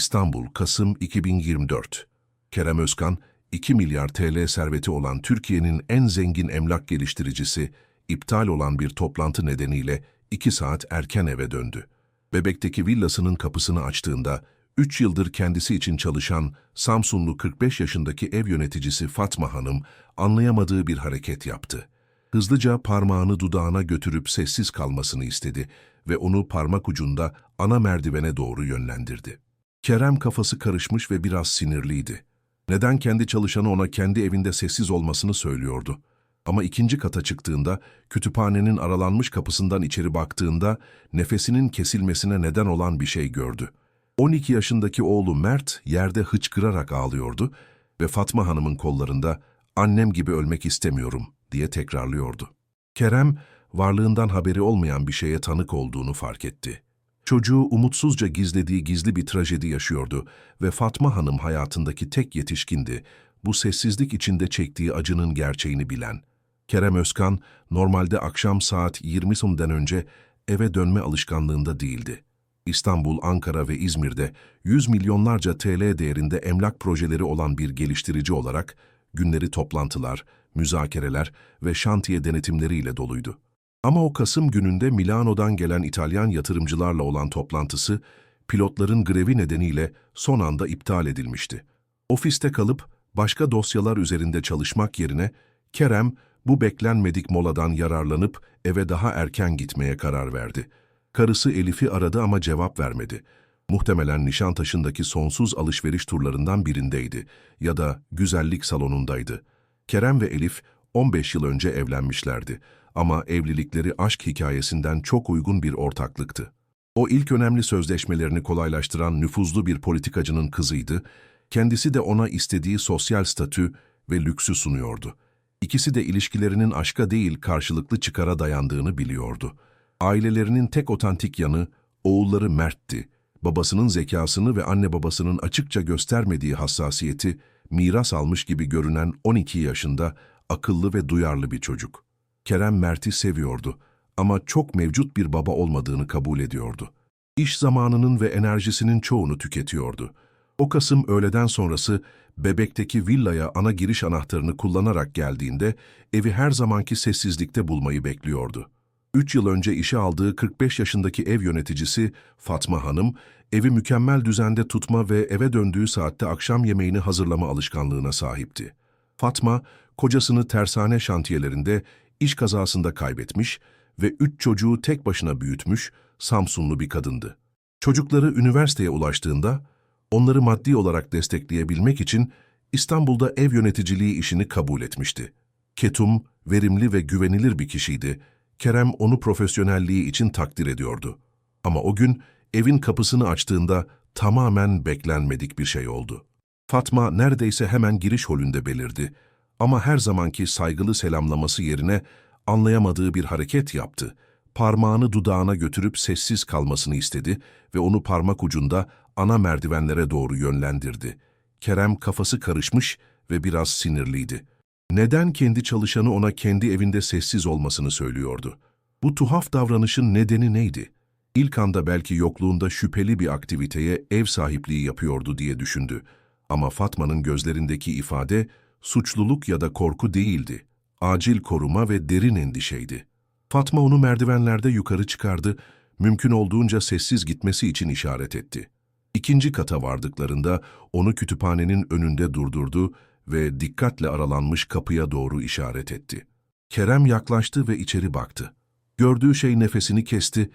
İstanbul, Kasım 2024. Kerem Özkan, 2 milyar TL serveti olan Türkiye'nin en zengin emlak geliştiricisi, iptal olan bir toplantı nedeniyle 2 saat erken eve döndü. Bebek'teki villasının kapısını açtığında, 3 yıldır kendisi için çalışan Samsunlu 45 yaşındaki ev yöneticisi Fatma Hanım anlayamadığı bir hareket yaptı. Hızlıca parmağını dudağına götürüp sessiz kalmasını istedi ve onu parmak ucunda ana merdivene doğru yönlendirdi. Kerem kafası karışmış ve biraz sinirliydi. Neden kendi çalışanı ona kendi evinde sessiz olmasını söylüyordu. Ama ikinci kata çıktığında, kütüphanenin aralanmış kapısından içeri baktığında, nefesinin kesilmesine neden olan bir şey gördü. 12 yaşındaki oğlu Mert yerde hıçkırarak ağlıyordu ve Fatma Hanım'ın kollarında annem gibi ölmek istemiyorum diye tekrarlıyordu. Kerem, varlığından haberi olmayan bir şeye tanık olduğunu fark etti. Çocuğu umutsuzca gizlediği gizli bir trajedi yaşıyordu ve Fatma Hanım hayatındaki tek yetişkindi, bu sessizlik içinde çektiği acının gerçeğini bilen. Kerem Özkan, normalde akşam saat 20'den önce eve dönme alışkanlığında değildi. İstanbul, Ankara ve İzmir'de 100 milyonlarca TL değerinde emlak projeleri olan bir geliştirici olarak günleri toplantılar, müzakereler ve şantiye denetimleriyle doluydu. Ama o Kasım gününde Milano'dan gelen İtalyan yatırımcılarla olan toplantısı, pilotların grevi nedeniyle son anda iptal edilmişti. Ofiste kalıp başka dosyalar üzerinde çalışmak yerine Kerem bu beklenmedik moladan yararlanıp eve daha erken gitmeye karar verdi. Karısı Elif'i aradı ama cevap vermedi. Muhtemelen Nişantaşı'ndaki sonsuz alışveriş turlarından birindeydi ya da güzellik salonundaydı. Kerem ve Elif 15 yıl önce evlenmişlerdi ama evlilikleri aşk hikayesinden çok uygun bir ortaklıktı. O ilk önemli sözleşmelerini kolaylaştıran nüfuzlu bir politikacının kızıydı, kendisi de ona istediği sosyal statü ve lüksü sunuyordu. İkisi de ilişkilerinin aşka değil karşılıklı çıkara dayandığını biliyordu. Ailelerinin tek otantik yanı oğulları Mert'ti. Babasının zekasını ve anne babasının açıkça göstermediği hassasiyeti miras almış gibi görünen 12 yaşında akıllı ve duyarlı bir çocuk. Kerem Mert'i seviyordu ama çok mevcut bir baba olmadığını kabul ediyordu. İş zamanının ve enerjisinin çoğunu tüketiyordu. O Kasım öğleden sonrası bebekteki villaya ana giriş anahtarını kullanarak geldiğinde evi her zamanki sessizlikte bulmayı bekliyordu. Üç yıl önce işe aldığı 45 yaşındaki ev yöneticisi Fatma Hanım, evi mükemmel düzende tutma ve eve döndüğü saatte akşam yemeğini hazırlama alışkanlığına sahipti. Fatma, kocasını tersane şantiyelerinde iş kazasında kaybetmiş ve üç çocuğu tek başına büyütmüş, Samsunlu bir kadındı. Çocukları üniversiteye ulaştığında, onları maddi olarak destekleyebilmek için İstanbul'da ev yöneticiliği işini kabul etmişti. Ketum, verimli ve güvenilir bir kişiydi. Kerem onu profesyonelliği için takdir ediyordu. Ama o gün evin kapısını açtığında tamamen beklenmedik bir şey oldu. Fatma neredeyse hemen giriş holünde belirdi ama her zamanki saygılı selamlaması yerine anlayamadığı bir hareket yaptı. Parmağını dudağına götürüp sessiz kalmasını istedi ve onu parmak ucunda ana merdivenlere doğru yönlendirdi. Kerem kafası karışmış ve biraz sinirliydi. Neden kendi çalışanı ona kendi evinde sessiz olmasını söylüyordu? Bu tuhaf davranışın nedeni neydi? İlk anda belki yokluğunda şüpheli bir aktiviteye ev sahipliği yapıyordu diye düşündü. Ama Fatma'nın gözlerindeki ifade suçluluk ya da korku değildi. Acil koruma ve derin endişeydi. Fatma onu merdivenlerde yukarı çıkardı, mümkün olduğunca sessiz gitmesi için işaret etti. İkinci kata vardıklarında onu kütüphanenin önünde durdurdu ve dikkatle aralanmış kapıya doğru işaret etti. Kerem yaklaştı ve içeri baktı. Gördüğü şey nefesini kesti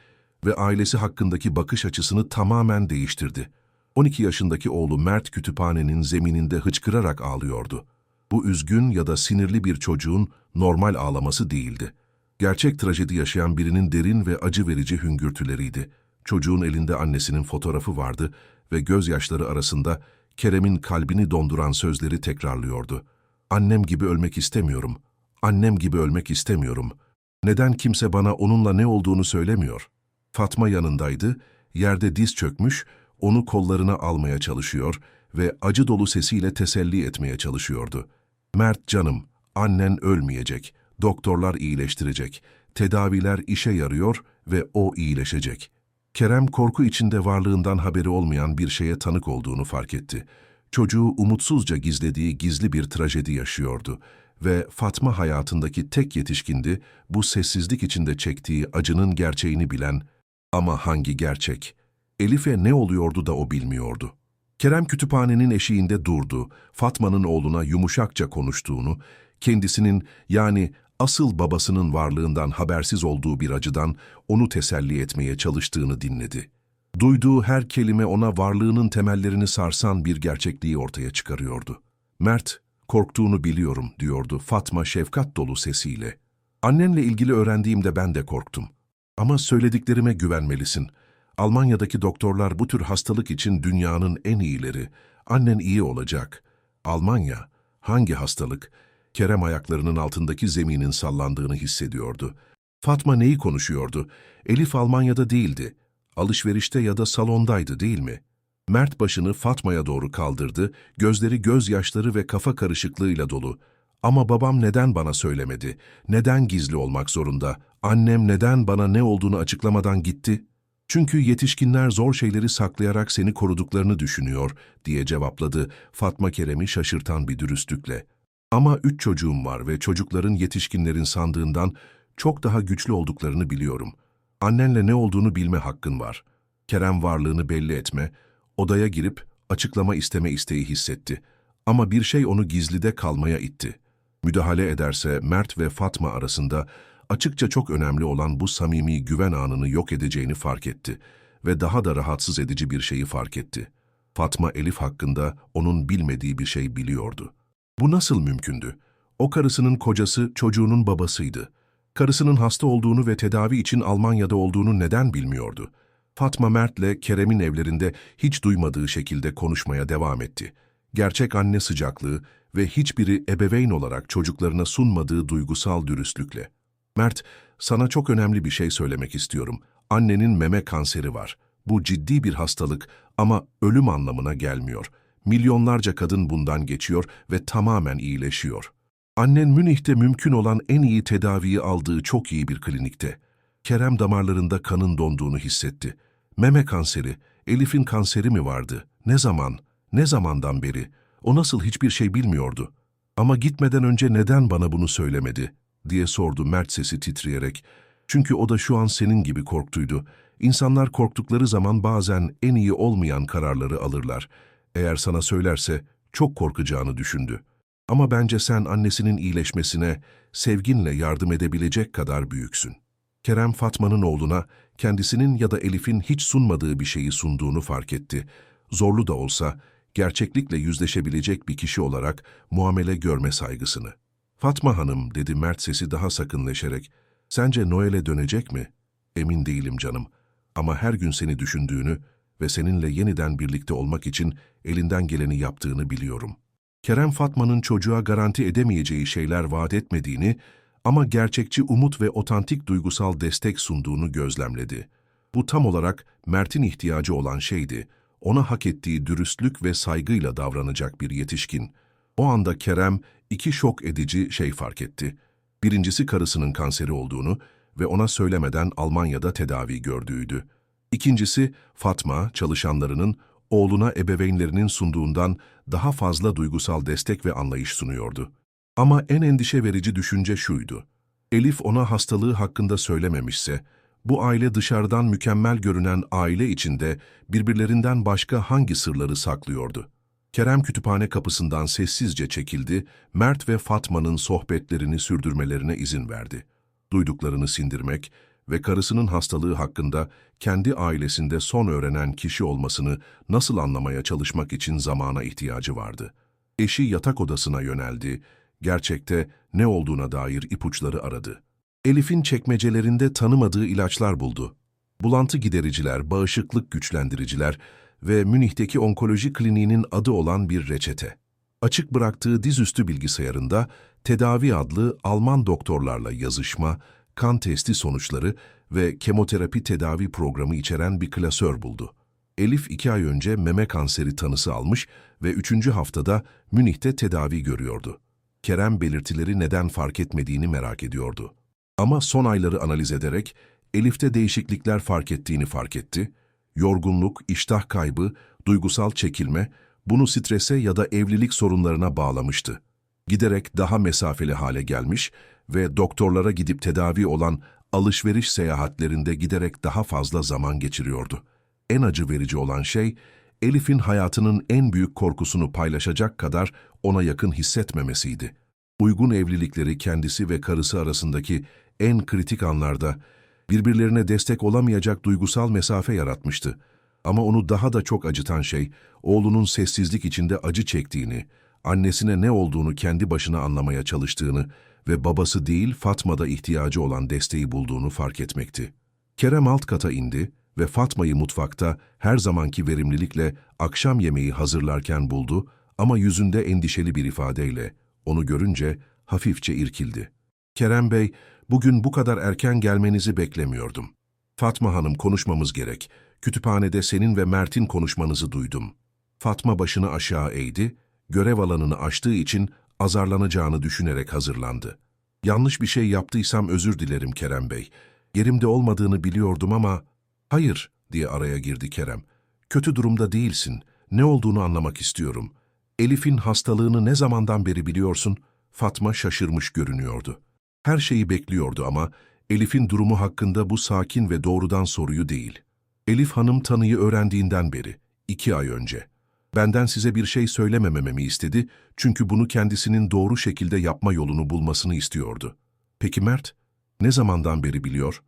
ve ailesi hakkındaki bakış açısını tamamen değiştirdi. 12 yaşındaki oğlu Mert kütüphanenin zemininde hıçkırarak ağlıyordu. Bu üzgün ya da sinirli bir çocuğun normal ağlaması değildi. Gerçek trajedi yaşayan birinin derin ve acı verici hüngürtüleriydi. Çocuğun elinde annesinin fotoğrafı vardı ve gözyaşları arasında Kerem'in kalbini donduran sözleri tekrarlıyordu. Annem gibi ölmek istemiyorum. Annem gibi ölmek istemiyorum. Neden kimse bana onunla ne olduğunu söylemiyor? Fatma yanındaydı, yerde diz çökmüş, onu kollarına almaya çalışıyor ve acı dolu sesiyle teselli etmeye çalışıyordu. Mert canım, annen ölmeyecek, doktorlar iyileştirecek, tedaviler işe yarıyor ve o iyileşecek. Kerem korku içinde varlığından haberi olmayan bir şeye tanık olduğunu fark etti. Çocuğu umutsuzca gizlediği gizli bir trajedi yaşıyordu ve Fatma hayatındaki tek yetişkindi bu sessizlik içinde çektiği acının gerçeğini bilen ama hangi gerçek? Elif'e ne oluyordu da o bilmiyordu. Kerem kütüphanenin eşiğinde durdu, Fatma'nın oğluna yumuşakça konuştuğunu, kendisinin yani asıl babasının varlığından habersiz olduğu bir acıdan onu teselli etmeye çalıştığını dinledi. Duyduğu her kelime ona varlığının temellerini sarsan bir gerçekliği ortaya çıkarıyordu. Mert, korktuğunu biliyorum diyordu Fatma şefkat dolu sesiyle. Annenle ilgili öğrendiğimde ben de korktum. Ama söylediklerime güvenmelisin. Almanya'daki doktorlar bu tür hastalık için dünyanın en iyileri. Annen iyi olacak. Almanya, hangi hastalık? Kerem ayaklarının altındaki zeminin sallandığını hissediyordu. Fatma neyi konuşuyordu? Elif Almanya'da değildi. Alışverişte ya da salondaydı değil mi? Mert başını Fatma'ya doğru kaldırdı, gözleri gözyaşları ve kafa karışıklığıyla dolu. Ama babam neden bana söylemedi? Neden gizli olmak zorunda? Annem neden bana ne olduğunu açıklamadan gitti? Çünkü yetişkinler zor şeyleri saklayarak seni koruduklarını düşünüyor, diye cevapladı Fatma Kerem'i şaşırtan bir dürüstlükle. Ama üç çocuğum var ve çocukların yetişkinlerin sandığından çok daha güçlü olduklarını biliyorum. Annenle ne olduğunu bilme hakkın var. Kerem varlığını belli etme, odaya girip açıklama isteme isteği hissetti. Ama bir şey onu gizlide kalmaya itti. Müdahale ederse Mert ve Fatma arasında açıkça çok önemli olan bu samimi güven anını yok edeceğini fark etti ve daha da rahatsız edici bir şeyi fark etti. Fatma Elif hakkında onun bilmediği bir şey biliyordu. Bu nasıl mümkündü? O karısının kocası çocuğunun babasıydı. Karısının hasta olduğunu ve tedavi için Almanya'da olduğunu neden bilmiyordu? Fatma Mert'le Kerem'in evlerinde hiç duymadığı şekilde konuşmaya devam etti. Gerçek anne sıcaklığı ve hiçbiri ebeveyn olarak çocuklarına sunmadığı duygusal dürüstlükle. Mert, sana çok önemli bir şey söylemek istiyorum. Annenin meme kanseri var. Bu ciddi bir hastalık ama ölüm anlamına gelmiyor. Milyonlarca kadın bundan geçiyor ve tamamen iyileşiyor. Annen Münih'te mümkün olan en iyi tedaviyi aldığı çok iyi bir klinikte. Kerem damarlarında kanın donduğunu hissetti. Meme kanseri, Elif'in kanseri mi vardı? Ne zaman? Ne zamandan beri? O nasıl hiçbir şey bilmiyordu? Ama gitmeden önce neden bana bunu söylemedi? Diye sordu Mert sesi titreyerek. Çünkü o da şu an senin gibi korktuydu. İnsanlar korktukları zaman bazen en iyi olmayan kararları alırlar. Eğer sana söylerse çok korkacağını düşündü. Ama bence sen annesinin iyileşmesine sevginle yardım edebilecek kadar büyüksün. Kerem Fatma'nın oğluna kendisinin ya da Elif'in hiç sunmadığı bir şeyi sunduğunu fark etti. Zorlu da olsa gerçeklikle yüzleşebilecek bir kişi olarak muamele görme saygısını. Fatma Hanım, dedi Mert sesi daha sakınleşerek, sence Noel'e dönecek mi? Emin değilim canım. Ama her gün seni düşündüğünü ve seninle yeniden birlikte olmak için elinden geleni yaptığını biliyorum. Kerem Fatma'nın çocuğa garanti edemeyeceği şeyler vaat etmediğini ama gerçekçi umut ve otantik duygusal destek sunduğunu gözlemledi. Bu tam olarak Mert'in ihtiyacı olan şeydi. Ona hak ettiği dürüstlük ve saygıyla davranacak bir yetişkin. O anda Kerem iki şok edici şey fark etti. Birincisi karısının kanseri olduğunu ve ona söylemeden Almanya'da tedavi gördüğüydü. İkincisi Fatma, çalışanlarının oğluna ebeveynlerinin sunduğundan daha fazla duygusal destek ve anlayış sunuyordu. Ama en endişe verici düşünce şuydu. Elif ona hastalığı hakkında söylememişse, bu aile dışarıdan mükemmel görünen aile içinde birbirlerinden başka hangi sırları saklıyordu? Kerem kütüphane kapısından sessizce çekildi, Mert ve Fatma'nın sohbetlerini sürdürmelerine izin verdi. Duyduklarını sindirmek ve karısının hastalığı hakkında kendi ailesinde son öğrenen kişi olmasını nasıl anlamaya çalışmak için zamana ihtiyacı vardı. Eşi yatak odasına yöneldi, gerçekte ne olduğuna dair ipuçları aradı. Elif'in çekmecelerinde tanımadığı ilaçlar buldu. Bulantı gidericiler, bağışıklık güçlendiriciler ve Münih'teki onkoloji kliniğinin adı olan bir reçete. Açık bıraktığı dizüstü bilgisayarında tedavi adlı Alman doktorlarla yazışma, kan testi sonuçları ve kemoterapi tedavi programı içeren bir klasör buldu. Elif iki ay önce meme kanseri tanısı almış ve üçüncü haftada Münih'te tedavi görüyordu. Kerem belirtileri neden fark etmediğini merak ediyordu. Ama son ayları analiz ederek Elif'te değişiklikler fark ettiğini fark etti. Yorgunluk, iştah kaybı, duygusal çekilme, bunu strese ya da evlilik sorunlarına bağlamıştı. Giderek daha mesafeli hale gelmiş ve doktorlara gidip tedavi olan alışveriş seyahatlerinde giderek daha fazla zaman geçiriyordu. En acı verici olan şey, Elif'in hayatının en büyük korkusunu paylaşacak kadar ona yakın hissetmemesiydi. Uygun evlilikleri kendisi ve karısı arasındaki en kritik anlarda birbirlerine destek olamayacak duygusal mesafe yaratmıştı. Ama onu daha da çok acıtan şey, oğlunun sessizlik içinde acı çektiğini, annesine ne olduğunu kendi başına anlamaya çalıştığını ve babası değil Fatma'da ihtiyacı olan desteği bulduğunu fark etmekti. Kerem alt kata indi ve Fatma'yı mutfakta her zamanki verimlilikle akşam yemeği hazırlarken buldu ama yüzünde endişeli bir ifadeyle onu görünce hafifçe irkildi. Kerem Bey, bugün bu kadar erken gelmenizi beklemiyordum. Fatma Hanım konuşmamız gerek. Kütüphanede senin ve Mert'in konuşmanızı duydum. Fatma başını aşağı eğdi, görev alanını aştığı için azarlanacağını düşünerek hazırlandı. Yanlış bir şey yaptıysam özür dilerim Kerem Bey. Yerimde olmadığını biliyordum ama... Hayır, diye araya girdi Kerem. Kötü durumda değilsin. Ne olduğunu anlamak istiyorum. Elif'in hastalığını ne zamandan beri biliyorsun? Fatma şaşırmış görünüyordu. Her şeyi bekliyordu ama Elif'in durumu hakkında bu sakin ve doğrudan soruyu değil. Elif Hanım tanıyı öğrendiğinden beri, iki ay önce. Benden size bir şey söylemememi istedi çünkü bunu kendisinin doğru şekilde yapma yolunu bulmasını istiyordu. Peki Mert, ne zamandan beri biliyor?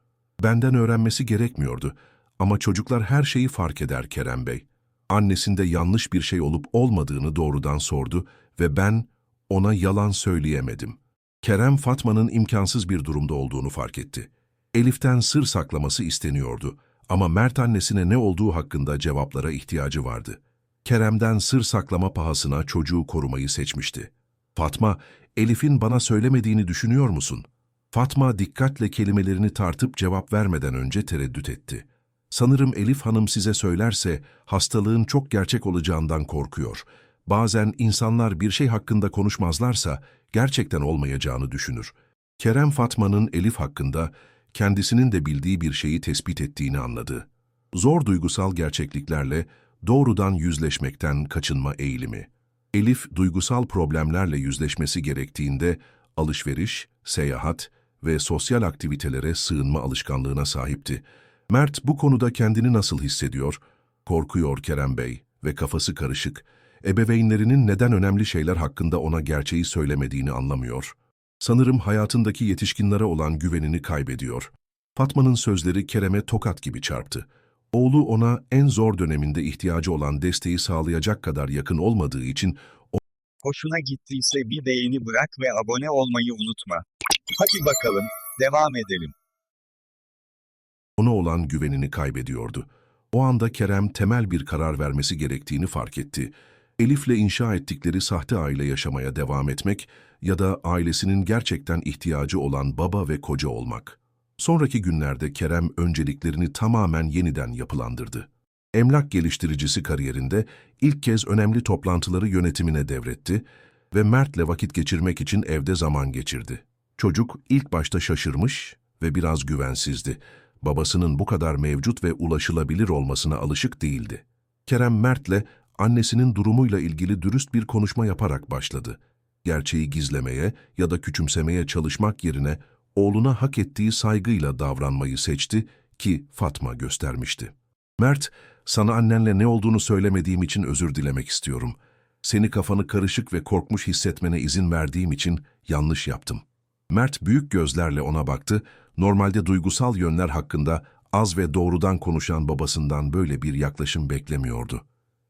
Benden öğrenmesi gerekmiyordu ama çocuklar her şeyi fark eder Kerem Bey. Annesinde yanlış bir şey olup olmadığını doğrudan sordu ve ben ona yalan söyleyemedim. Kerem Fatma'nın imkansız bir durumda olduğunu fark etti. Elif'ten sır saklaması isteniyordu ama Mert annesine ne olduğu hakkında cevaplara ihtiyacı vardı. Kerem'den sır saklama pahasına çocuğu korumayı seçmişti. Fatma, Elif'in bana söylemediğini düşünüyor musun? Fatma dikkatle kelimelerini tartıp cevap vermeden önce tereddüt etti. Sanırım Elif Hanım size söylerse hastalığın çok gerçek olacağından korkuyor. Bazen insanlar bir şey hakkında konuşmazlarsa gerçekten olmayacağını düşünür. Kerem Fatma'nın Elif hakkında kendisinin de bildiği bir şeyi tespit ettiğini anladı. Zor duygusal gerçekliklerle doğrudan yüzleşmekten kaçınma eğilimi. Elif duygusal problemlerle yüzleşmesi gerektiğinde alışveriş, seyahat ve sosyal aktivitelere sığınma alışkanlığına sahipti. Mert bu konuda kendini nasıl hissediyor? Korkuyor Kerem Bey ve kafası karışık. Ebeveynlerinin neden önemli şeyler hakkında ona gerçeği söylemediğini anlamıyor. Sanırım hayatındaki yetişkinlere olan güvenini kaybediyor. Fatma'nın sözleri Kerem'e tokat gibi çarptı. Oğlu ona en zor döneminde ihtiyacı olan desteği sağlayacak kadar yakın olmadığı için Hoşuna gittiyse bir beğeni bırak ve abone olmayı unutma. Hadi bakalım, devam edelim. ona olan güvenini kaybediyordu. O anda Kerem temel bir karar vermesi gerektiğini fark etti. Elif'le inşa ettikleri sahte aile yaşamaya devam etmek ya da ailesinin gerçekten ihtiyacı olan baba ve koca olmak. Sonraki günlerde Kerem önceliklerini tamamen yeniden yapılandırdı. Emlak geliştiricisi kariyerinde ilk kez önemli toplantıları yönetimine devretti ve Mert'le vakit geçirmek için evde zaman geçirdi. Çocuk ilk başta şaşırmış ve biraz güvensizdi. Babasının bu kadar mevcut ve ulaşılabilir olmasına alışık değildi. Kerem Mert'le annesinin durumuyla ilgili dürüst bir konuşma yaparak başladı. Gerçeği gizlemeye ya da küçümsemeye çalışmak yerine oğluna hak ettiği saygıyla davranmayı seçti ki Fatma göstermişti. Mert, sana annenle ne olduğunu söylemediğim için özür dilemek istiyorum. Seni kafanı karışık ve korkmuş hissetmene izin verdiğim için yanlış yaptım. Mert büyük gözlerle ona baktı, normalde duygusal yönler hakkında az ve doğrudan konuşan babasından böyle bir yaklaşım beklemiyordu.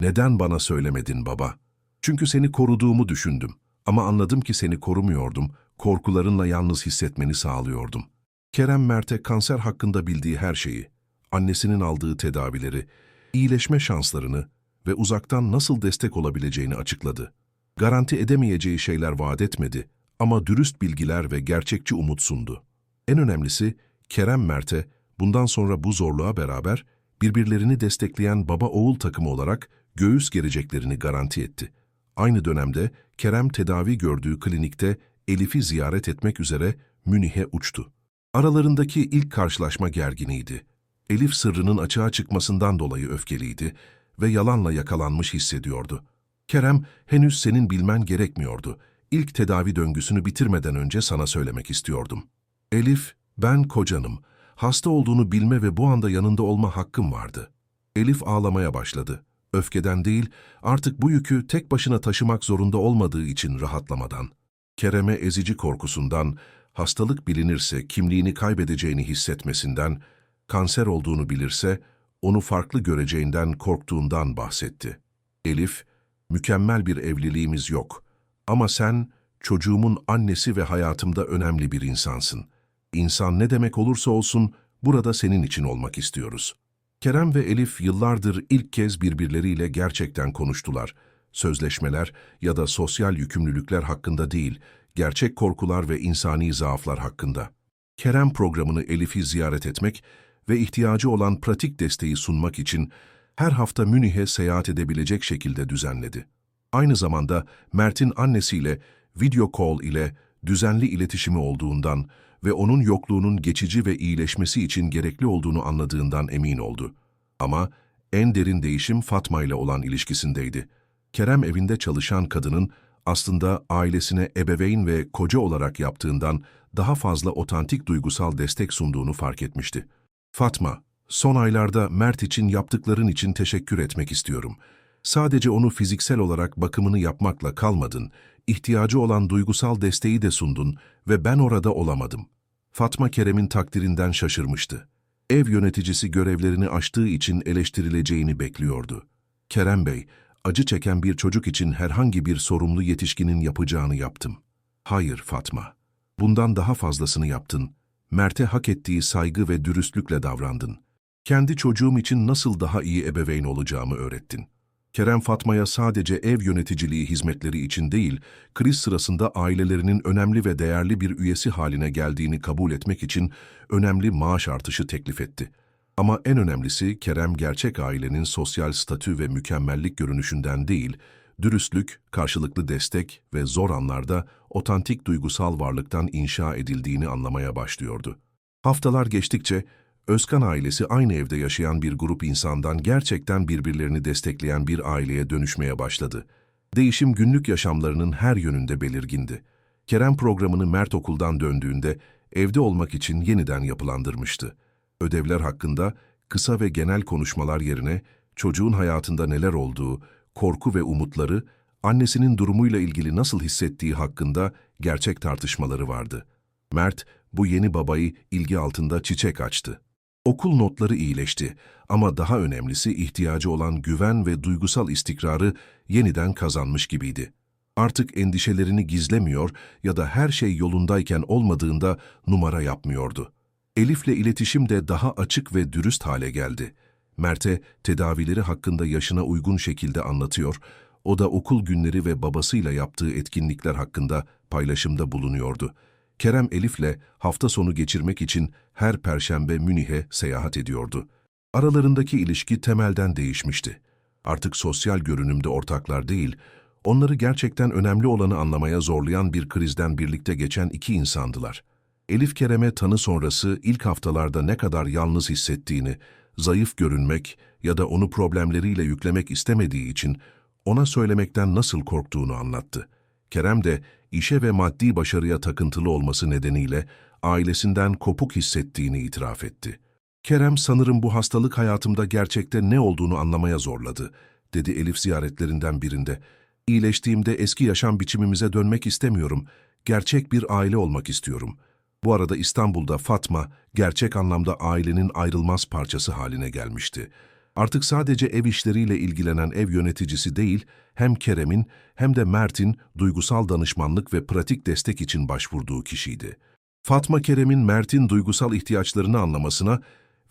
Neden bana söylemedin baba? Çünkü seni koruduğumu düşündüm. Ama anladım ki seni korumuyordum, korkularınla yalnız hissetmeni sağlıyordum. Kerem Mert'e kanser hakkında bildiği her şeyi, annesinin aldığı tedavileri, iyileşme şanslarını ve uzaktan nasıl destek olabileceğini açıkladı. Garanti edemeyeceği şeyler vaat etmedi ama dürüst bilgiler ve gerçekçi umut sundu. En önemlisi Kerem Mert'e bundan sonra bu zorluğa beraber birbirlerini destekleyen baba-oğul takımı olarak göğüs gereceklerini garanti etti. Aynı dönemde Kerem tedavi gördüğü klinikte Elif'i ziyaret etmek üzere Münih'e uçtu. Aralarındaki ilk karşılaşma gerginiydi. Elif sırrının açığa çıkmasından dolayı öfkeliydi ve yalanla yakalanmış hissediyordu. Kerem, henüz senin bilmen gerekmiyordu. İlk tedavi döngüsünü bitirmeden önce sana söylemek istiyordum. Elif, ben kocanım. Hasta olduğunu bilme ve bu anda yanında olma hakkım vardı. Elif ağlamaya başladı. Öfkeden değil, artık bu yükü tek başına taşımak zorunda olmadığı için rahatlamadan. Kerem'e ezici korkusundan, hastalık bilinirse kimliğini kaybedeceğini hissetmesinden, kanser olduğunu bilirse onu farklı göreceğinden korktuğundan bahsetti. Elif, mükemmel bir evliliğimiz yok ama sen çocuğumun annesi ve hayatımda önemli bir insansın. İnsan ne demek olursa olsun burada senin için olmak istiyoruz. Kerem ve Elif yıllardır ilk kez birbirleriyle gerçekten konuştular. Sözleşmeler ya da sosyal yükümlülükler hakkında değil, gerçek korkular ve insani zaaflar hakkında. Kerem programını Elif'i ziyaret etmek ve ihtiyacı olan pratik desteği sunmak için her hafta Münih'e seyahat edebilecek şekilde düzenledi. Aynı zamanda Mert'in annesiyle video call ile düzenli iletişimi olduğundan ve onun yokluğunun geçici ve iyileşmesi için gerekli olduğunu anladığından emin oldu. Ama en derin değişim Fatma ile olan ilişkisindeydi. Kerem evinde çalışan kadının aslında ailesine ebeveyn ve koca olarak yaptığından daha fazla otantik duygusal destek sunduğunu fark etmişti. Fatma, son aylarda Mert için yaptıkların için teşekkür etmek istiyorum. Sadece onu fiziksel olarak bakımını yapmakla kalmadın, ihtiyacı olan duygusal desteği de sundun ve ben orada olamadım. Fatma Kerem'in takdirinden şaşırmıştı. Ev yöneticisi görevlerini aştığı için eleştirileceğini bekliyordu. Kerem Bey, acı çeken bir çocuk için herhangi bir sorumlu yetişkinin yapacağını yaptım. Hayır Fatma, bundan daha fazlasını yaptın. Mert'e hak ettiği saygı ve dürüstlükle davrandın. Kendi çocuğum için nasıl daha iyi ebeveyn olacağımı öğrettin. Kerem Fatma'ya sadece ev yöneticiliği hizmetleri için değil, kriz sırasında ailelerinin önemli ve değerli bir üyesi haline geldiğini kabul etmek için önemli maaş artışı teklif etti. Ama en önemlisi Kerem gerçek ailenin sosyal statü ve mükemmellik görünüşünden değil, dürüstlük, karşılıklı destek ve zor anlarda otantik duygusal varlıktan inşa edildiğini anlamaya başlıyordu. Haftalar geçtikçe Özkan ailesi aynı evde yaşayan bir grup insandan gerçekten birbirlerini destekleyen bir aileye dönüşmeye başladı. Değişim günlük yaşamlarının her yönünde belirgindi. Kerem programını Mert okuldan döndüğünde evde olmak için yeniden yapılandırmıştı. Ödevler hakkında kısa ve genel konuşmalar yerine çocuğun hayatında neler olduğu, korku ve umutları, annesinin durumuyla ilgili nasıl hissettiği hakkında gerçek tartışmaları vardı. Mert, bu yeni babayı ilgi altında çiçek açtı. Okul notları iyileşti ama daha önemlisi ihtiyacı olan güven ve duygusal istikrarı yeniden kazanmış gibiydi. Artık endişelerini gizlemiyor ya da her şey yolundayken olmadığında numara yapmıyordu. Elif'le iletişim de daha açık ve dürüst hale geldi. Mert'e tedavileri hakkında yaşına uygun şekilde anlatıyor, o da okul günleri ve babasıyla yaptığı etkinlikler hakkında paylaşımda bulunuyordu. Kerem Elif'le hafta sonu geçirmek için her perşembe Münih'e seyahat ediyordu. Aralarındaki ilişki temelden değişmişti. Artık sosyal görünümde ortaklar değil, onları gerçekten önemli olanı anlamaya zorlayan bir krizden birlikte geçen iki insandılar. Elif Kerem'e tanı sonrası ilk haftalarda ne kadar yalnız hissettiğini, zayıf görünmek ya da onu problemleriyle yüklemek istemediği için ona söylemekten nasıl korktuğunu anlattı. Kerem de işe ve maddi başarıya takıntılı olması nedeniyle ailesinden kopuk hissettiğini itiraf etti. Kerem sanırım bu hastalık hayatımda gerçekte ne olduğunu anlamaya zorladı, dedi Elif ziyaretlerinden birinde. İyileştiğimde eski yaşam biçimimize dönmek istemiyorum, gerçek bir aile olmak istiyorum. Bu arada İstanbul'da Fatma, gerçek anlamda ailenin ayrılmaz parçası haline gelmişti. Artık sadece ev işleriyle ilgilenen ev yöneticisi değil, hem Kerem'in hem de Mert'in duygusal danışmanlık ve pratik destek için başvurduğu kişiydi. Fatma Kerem'in Mert'in duygusal ihtiyaçlarını anlamasına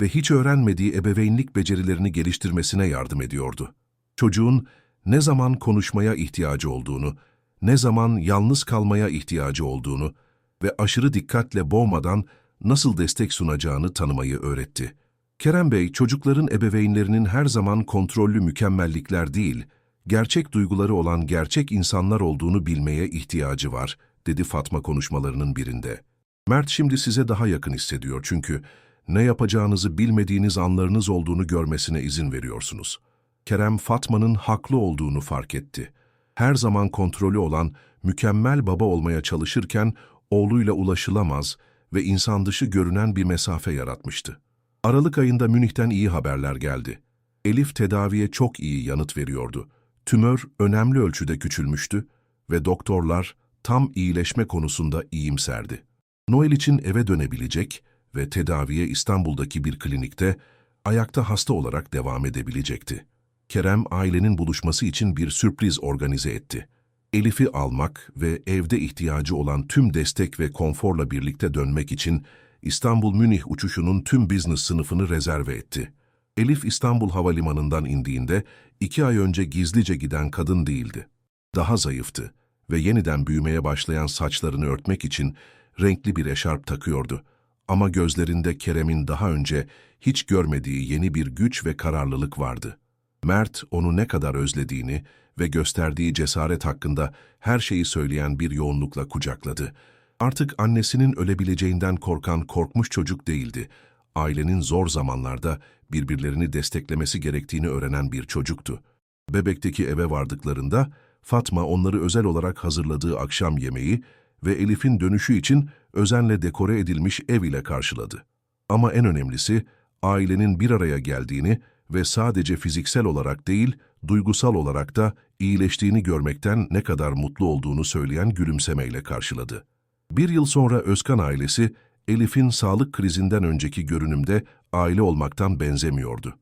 ve hiç öğrenmediği ebeveynlik becerilerini geliştirmesine yardım ediyordu. Çocuğun ne zaman konuşmaya ihtiyacı olduğunu, ne zaman yalnız kalmaya ihtiyacı olduğunu ve aşırı dikkatle boğmadan nasıl destek sunacağını tanımayı öğretti. Kerem Bey, çocukların ebeveynlerinin her zaman kontrollü mükemmellikler değil, gerçek duyguları olan gerçek insanlar olduğunu bilmeye ihtiyacı var, dedi Fatma konuşmalarının birinde. Mert şimdi size daha yakın hissediyor çünkü ne yapacağınızı bilmediğiniz anlarınız olduğunu görmesine izin veriyorsunuz. Kerem Fatma'nın haklı olduğunu fark etti. Her zaman kontrolü olan, mükemmel baba olmaya çalışırken oğluyla ulaşılamaz ve insan dışı görünen bir mesafe yaratmıştı. Aralık ayında Münih'ten iyi haberler geldi. Elif tedaviye çok iyi yanıt veriyordu. Tümör önemli ölçüde küçülmüştü ve doktorlar tam iyileşme konusunda iyimserdi. Noel için eve dönebilecek ve tedaviye İstanbul'daki bir klinikte ayakta hasta olarak devam edebilecekti. Kerem ailenin buluşması için bir sürpriz organize etti. Elif'i almak ve evde ihtiyacı olan tüm destek ve konforla birlikte dönmek için İstanbul-Münih uçuşunun tüm business sınıfını rezerve etti. Elif İstanbul Havalimanı'ndan indiğinde iki ay önce gizlice giden kadın değildi. Daha zayıftı ve yeniden büyümeye başlayan saçlarını örtmek için renkli bir eşarp takıyordu. Ama gözlerinde Kerem'in daha önce hiç görmediği yeni bir güç ve kararlılık vardı. Mert onu ne kadar özlediğini ve gösterdiği cesaret hakkında her şeyi söyleyen bir yoğunlukla kucakladı. Artık annesinin ölebileceğinden korkan korkmuş çocuk değildi. Ailenin zor zamanlarda birbirlerini desteklemesi gerektiğini öğrenen bir çocuktu. Bebekteki eve vardıklarında Fatma onları özel olarak hazırladığı akşam yemeği ve Elif'in dönüşü için özenle dekore edilmiş ev ile karşıladı. Ama en önemlisi ailenin bir araya geldiğini ve sadece fiziksel olarak değil, duygusal olarak da iyileştiğini görmekten ne kadar mutlu olduğunu söyleyen gülümsemeyle karşıladı. Bir yıl sonra Özkan ailesi, Elif'in sağlık krizinden önceki görünümde aile olmaktan benzemiyordu.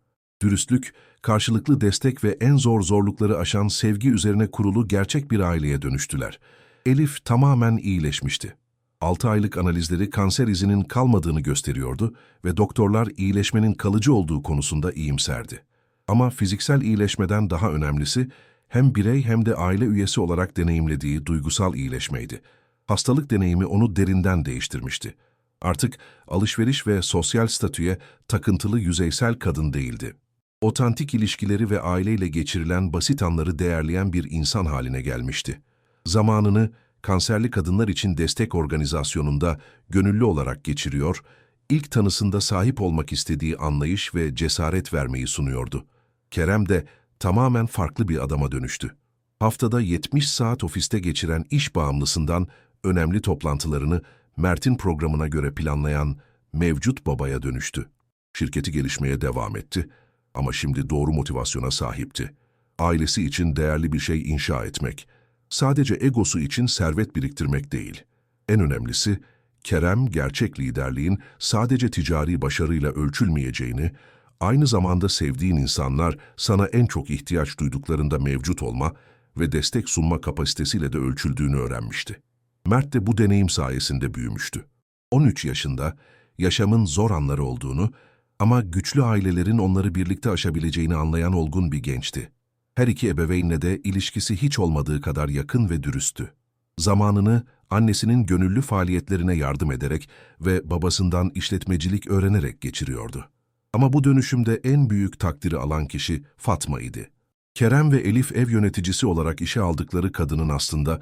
Dürüstlük, karşılıklı destek ve en zor zorlukları aşan sevgi üzerine kurulu gerçek bir aileye dönüştüler. Elif tamamen iyileşmişti. 6 aylık analizleri kanser izinin kalmadığını gösteriyordu ve doktorlar iyileşmenin kalıcı olduğu konusunda iyimserdi. Ama fiziksel iyileşmeden daha önemlisi hem birey hem de aile üyesi olarak deneyimlediği duygusal iyileşmeydi. Hastalık deneyimi onu derinden değiştirmişti. Artık alışveriş ve sosyal statüye takıntılı yüzeysel kadın değildi. Otantik ilişkileri ve aileyle geçirilen basit anları değerleyen bir insan haline gelmişti. Zamanını kanserli kadınlar için destek organizasyonunda gönüllü olarak geçiriyor, ilk tanısında sahip olmak istediği anlayış ve cesaret vermeyi sunuyordu. Kerem de tamamen farklı bir adama dönüştü. Haftada 70 saat ofiste geçiren iş bağımlısından önemli toplantılarını Mert'in programına göre planlayan mevcut babaya dönüştü. Şirketi gelişmeye devam etti ama şimdi doğru motivasyona sahipti. Ailesi için değerli bir şey inşa etmek, sadece egosu için servet biriktirmek değil. En önemlisi, Kerem gerçek liderliğin sadece ticari başarıyla ölçülmeyeceğini, aynı zamanda sevdiğin insanlar sana en çok ihtiyaç duyduklarında mevcut olma ve destek sunma kapasitesiyle de ölçüldüğünü öğrenmişti. Mert de bu deneyim sayesinde büyümüştü. 13 yaşında yaşamın zor anları olduğunu ama güçlü ailelerin onları birlikte aşabileceğini anlayan olgun bir gençti. Her iki ebeveynle de ilişkisi hiç olmadığı kadar yakın ve dürüsttü. Zamanını annesinin gönüllü faaliyetlerine yardım ederek ve babasından işletmecilik öğrenerek geçiriyordu. Ama bu dönüşümde en büyük takdiri alan kişi Fatma idi. Kerem ve Elif ev yöneticisi olarak işe aldıkları kadının aslında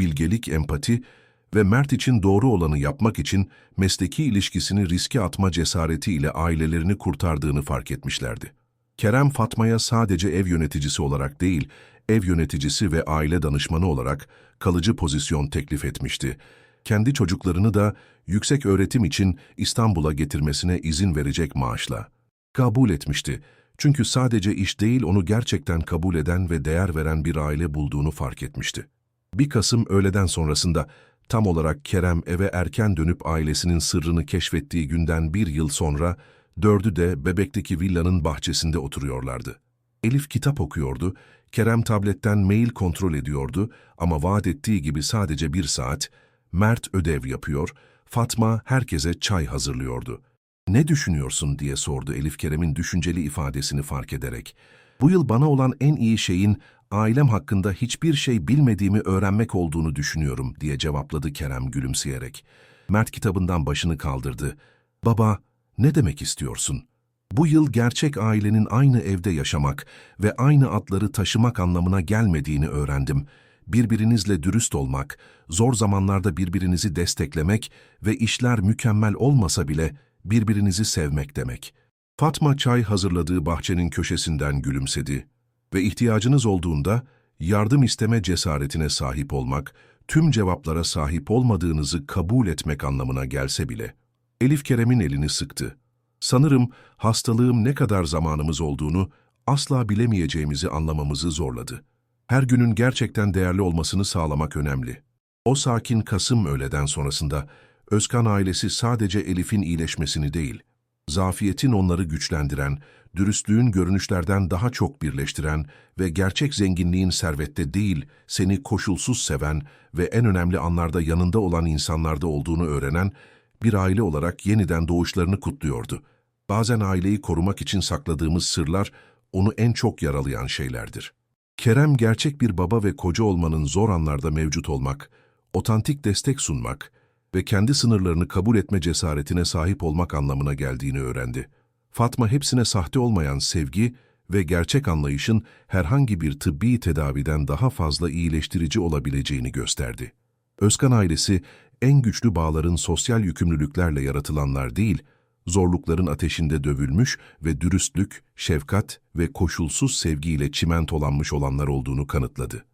bilgelik, empati ve Mert için doğru olanı yapmak için mesleki ilişkisini riske atma cesaretiyle ailelerini kurtardığını fark etmişlerdi. Kerem Fatma'ya sadece ev yöneticisi olarak değil, ev yöneticisi ve aile danışmanı olarak kalıcı pozisyon teklif etmişti. Kendi çocuklarını da yüksek öğretim için İstanbul'a getirmesine izin verecek maaşla. Kabul etmişti. Çünkü sadece iş değil onu gerçekten kabul eden ve değer veren bir aile bulduğunu fark etmişti. 1 Kasım öğleden sonrasında tam olarak Kerem eve erken dönüp ailesinin sırrını keşfettiği günden bir yıl sonra dördü de bebekteki villanın bahçesinde oturuyorlardı. Elif kitap okuyordu, Kerem tabletten mail kontrol ediyordu ama vaat ettiği gibi sadece bir saat, Mert ödev yapıyor, Fatma herkese çay hazırlıyordu. Ne düşünüyorsun diye sordu Elif Kerem'in düşünceli ifadesini fark ederek. Bu yıl bana olan en iyi şeyin ailem hakkında hiçbir şey bilmediğimi öğrenmek olduğunu düşünüyorum diye cevapladı Kerem gülümseyerek. Mert kitabından başını kaldırdı. Baba, ne demek istiyorsun? Bu yıl gerçek ailenin aynı evde yaşamak ve aynı adları taşımak anlamına gelmediğini öğrendim. birbirinizle dürüst olmak, zor zamanlarda birbirinizi desteklemek ve işler mükemmel olmasa bile birbirinizi sevmek demek. Fatma çay hazırladığı bahçenin köşesinden gülümsedi ve ihtiyacınız olduğunda yardım isteme cesaretine sahip olmak, tüm cevaplara sahip olmadığınızı kabul etmek anlamına gelse bile. Elif Kerem'in elini sıktı. Sanırım hastalığım ne kadar zamanımız olduğunu asla bilemeyeceğimizi anlamamızı zorladı. Her günün gerçekten değerli olmasını sağlamak önemli. O sakin Kasım öğleden sonrasında Özkan ailesi sadece Elif'in iyileşmesini değil, zafiyetin onları güçlendiren, dürüstlüğün görünüşlerden daha çok birleştiren ve gerçek zenginliğin servette değil, seni koşulsuz seven ve en önemli anlarda yanında olan insanlarda olduğunu öğrenen bir aile olarak yeniden doğuşlarını kutluyordu. Bazen aileyi korumak için sakladığımız sırlar onu en çok yaralayan şeylerdir. Kerem gerçek bir baba ve koca olmanın zor anlarda mevcut olmak, otantik destek sunmak ve kendi sınırlarını kabul etme cesaretine sahip olmak anlamına geldiğini öğrendi. Fatma hepsine sahte olmayan sevgi ve gerçek anlayışın herhangi bir tıbbi tedaviden daha fazla iyileştirici olabileceğini gösterdi. Özkan ailesi en güçlü bağların sosyal yükümlülüklerle yaratılanlar değil, zorlukların ateşinde dövülmüş ve dürüstlük, şefkat ve koşulsuz sevgiyle çimentolanmış olanlar olduğunu kanıtladı.